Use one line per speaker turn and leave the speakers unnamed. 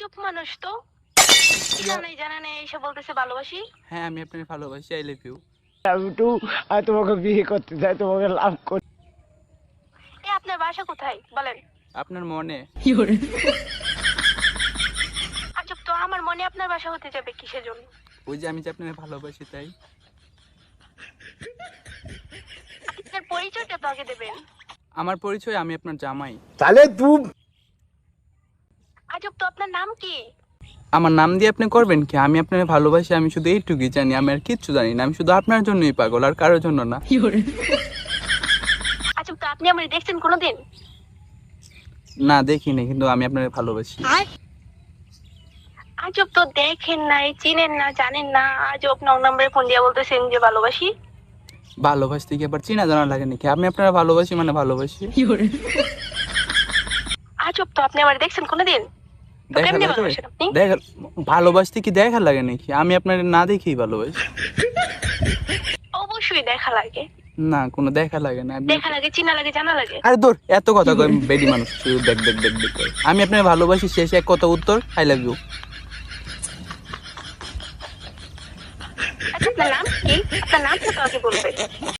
আজব মানুষ তো? জানাই জানা নেই এসে বলতেছে ভালোবাসি?
হ্যাঁ আমি আপনাকে ভালোবাসি আই লাভ ইউ
আমি তো আর তোমাকে বিয়ে করতে চাই তোমাকে লাভ করতে
এ আপনার বাসা কোথায়? বলেন।
আপনার মনে?
আজব তো আমার মনে আপনার বাসা হতে যাবে কিসের জন্য?
ওই যে আমি যে আপনাকে ভালোবাসি তাই।
আপনার পরিচয়টা তো আগে দেবেন।
আমার পরিচয় আমি আপনার জামাই।
তাহলে তুই
আজব তো আপনার নাম কি?
আমার নাম দিয়ে আপনি করবেন কি? আমি আপনাকে ভালোবাসি আমি শুধু এইটুকুই জানি আমি আর কিচ্ছু জানি না আমি শুধু আপনার জন্যই পাগল আর কারোর জন্য না।
আজব তো আপনি আমার দেখছেন কোনোদিন?
না দেখিনি কিন্তু আমি আপনাকে ভালোবাসি।
আজব তো দেখেন নাই চিনেন না জানেন না আজব নং নম্বরে ফোন দিয়ে বলতেছেন যে ভালোবাসি।
ভালোবাসতে কি আবার চিনা জানা লাগে নাকি? আমি আপনারা ভালোবাসি মানে ভালোবাসি।
আজব তো আপনি আমার দেখছেন কোনোদিন?
দেখা দেখা ভালোবাসতে কি দেখা লাগে নাকি? আমি আপনার না দেখেই ভালোবাসি।
অবশ্যই দেখা লাগে।
না কোনো দেখা লাগে না।
দেখা লাগে চিনা লাগে জানা লাগে।
আরে দূর এত কথা কয় বেডি মানুষ। শুধু দেখ দেখ দেখ দেখ আমি আপনাকে ভালোবাসি শেষে এক কথা উত্তর আই লাভ ইউ
আচ্ছা আপনার নাম কি? আপনার নামটা তো আগে বলবেন।